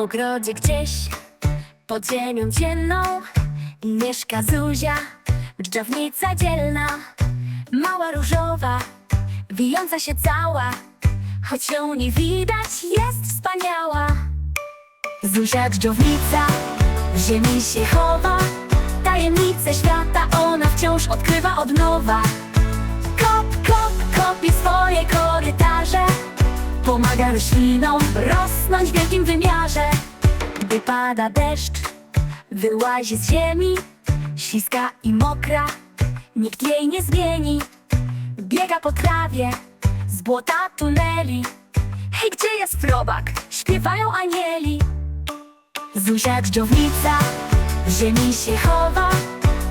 ogrodzie gdzieś pod ziemią ciemną mieszka Zuzia, dżdżownica dzielna, mała różowa, wijąca się cała, choć ją nie widać, jest wspaniała. Zuzia dżdżownica w ziemi się chowa, tajemnice świata ona wciąż odkrywa od nowa. Kop, kop, kopie swoje korytarze Pomaga roślinom rosnąć w wielkim wymiarze. Gdy pada deszcz, wyłazi z ziemi Śliska i mokra, nikt jej nie zmieni. Biega po trawie, z błota tuneli. Hej, gdzie jest robak? Śpiewają anieli. Zuzia dżdżownica w ziemi się chowa.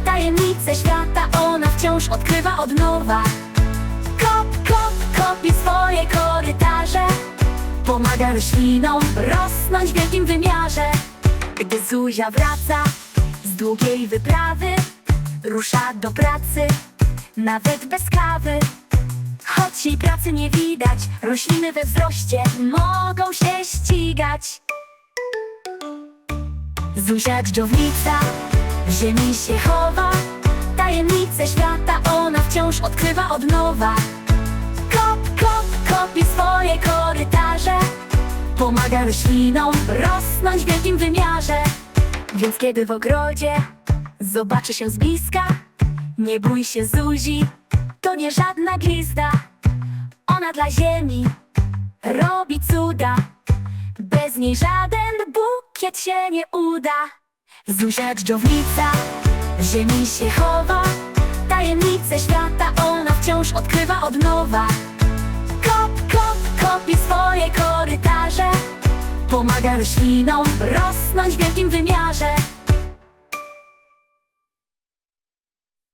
Tajemnice świata ona wciąż odkrywa od nowa Pomaga roślinom rosnąć w wielkim wymiarze. Gdy Zuzia wraca z długiej wyprawy Rusza do pracy, nawet bez kawy Choć jej pracy nie widać Rośliny we wzroście mogą się ścigać. Zuzia dżdżownica w ziemi się chowa. Tajemnice świata ona wciąż odkrywa od nowa Pomaga roślinom rosnąć w wielkim wymiarze. Więc kiedy w ogrodzie zobaczy się z bliska Nie bój się Zuzi, to nie żadna glizda. Ona dla ziemi robi cuda. Bez niej żaden bukiet się nie uda. Zuzia dżdżownica ziemi się chowa. Tajemnice świata ona wciąż odkrywa od nowa. Kop, kop, kopie swoje korytarze Pomaga roślinom rosnąć w wielkim wymiarze